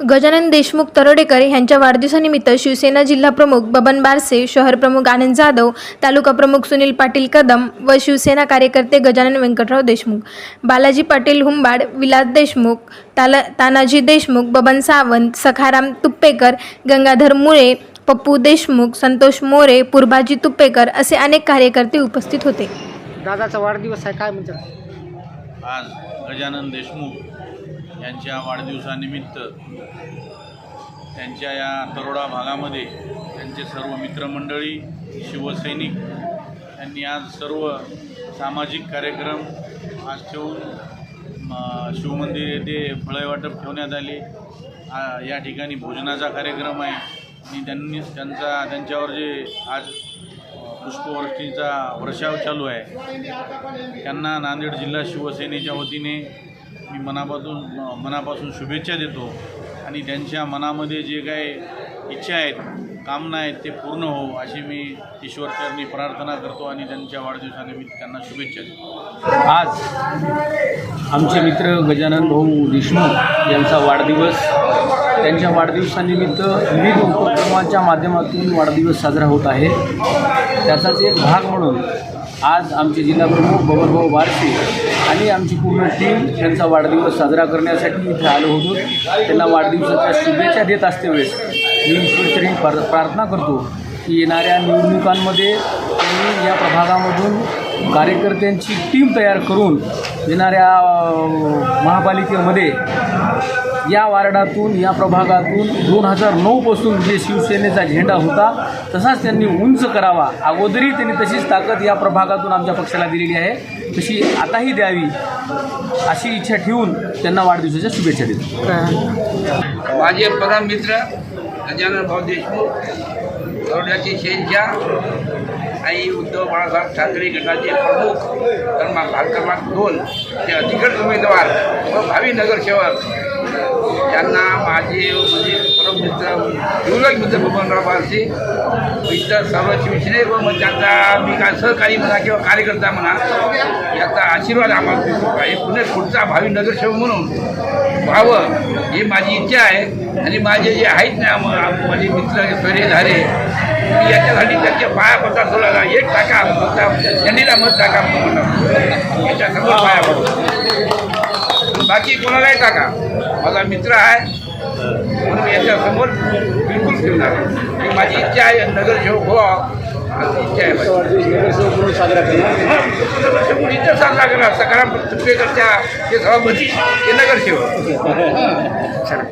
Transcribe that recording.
गजानन देशमुख तरोडेकर यांच्या वाढदिवसानिमित्त शिवसेना जिल्हा प्रमुख बबन बारसे शहर प्रमुख आनंद जाधव तालुका प्रमुख सुनील पाटील कदम व शिवसेना कार्यकर्ते गजानन व्यंकटराव देशमुख बालाजी पाटील हुंबाड विलास देशमुख ताला तानाजी देशमुख बबन सावंत सखाराम तुप्पेकर गंगाधर मुळे पप्पू देशमुख संतोष मोरे पुरबाजी तुप्पेकर असे अनेक कार्यकर्ते उपस्थित होते. दादाचा वाढदिवस आहे काय म्हणतात? आज गजानन देशमुख यांच्या वाढदिवसानिमित्त त्यांच्या या तरोडा भागामध्ये त्यांचे सर्व मित्रमंडळी शिवसैनिक यांनी आज सर्व सामाजिक कार्यक्रम आज ठेवून शिवमंदिर येथे फळे वाटप ठेवण्यात आले. या ठिकाणी भोजनाचा कार्यक्रम आहे. आणि त्यांनी त्यांचा त्यांच्यावर जे आज पुष्पवृष्टीचा वर्षाव चालू आहे त्यांना नांदेड जिल्हा शिवसेनेच्या वतीने मी मनापासून मनापासून शुभेच्छा देतो. आणि त्यांच्या मनामध्ये जे काही इच्छा आहेत कामना आहेत ते पूर्ण हो अशी मी ईश्वरचरणी प्रार्थना करतो आणि त्यांच्या वाढदिवसानिमित्त त्यांना शुभेच्छा देतो. आज आमचे मित्र गजानन भाऊ देशमुख यांचा वाढदिवस त्यांच्या वाढदिवसानिमित्त विविध उपक्रमाच्या माध्यमातून वाढदिवस साजरा होत आहे. त्याचाच एक भाग म्हणून आज आमचे जिल्हाप्रमुख बबनभाऊ बारसे आणि आमची पूर्ण टीम त्यांचा वाढदिवस साजरा करण्यासाठी इथे आलो होतो. त्यांना वाढदिवसाच्या शुभेच्छा देत असते वेळेस मी ईश्वरतरी प्रार प्रार्थना करतो की येणाऱ्या निवडणुकांमध्ये त्यांनी या प्रभागामधून कार्यकर्त्यांची टीम तयार करून येणाऱ्या महापालिकेमध्ये या वार्डातून या प्रभागातून दोन हजार नऊपासून जे शिवसेनेचा झेंडा होता तसाच त्यांनी उंच करावा. अगोदरही त्यांनी तशीच ताकद या प्रभागातून आमच्या पक्षाला दिलेली आहे. तशी आताही द्यावी अशी इच्छा ठेवून त्यांना वाढदिवसाच्या शुभेच्छा देतो. माझे परम मित्र गजानन भाऊ देशमुख गौड्याचे शेंच्या आणि उद्धव बाळासाहेब ठाकरे गटाचे प्रमुख भाग क्रमांक दोन ते अधिकृत उमेदवार व भावी नगरसेवक. त्यांना माझे मित्र जिवलग मित्र बबनराव बारसे इतर सर्व विषय व मग त्यांचा मी काय सहकारी म्हणा किंवा कार्यकर्ता म्हणा याचा आशीर्वाद आम्हाला मिळतो आहे पुणे पुढचा भावी नगरसेवक म्हणून व्हावं ही माझी इच्छा आहे. आणि माझे जे आहेत ना माझे मित्र सोयरे झाले मी याच्यासाठी त्यांच्या पाया पडतात सोडायला एक टाका फक्त झेंडीला मत टाका. म्हणून याच्या समोर पाया पडतो बाकी कोणालाही टाका. माझा मित्र आहे. म्हणून याच्यासमोर बिलकुल ठेवणार ही माझी इच्छा आहे नगरसेवक अशी इच्छा आहे माझी. साजरा केला नगरसेवक इथं साजरा करा सकाराम तुपेकरच्या जे सभापती ते नगरसेवक.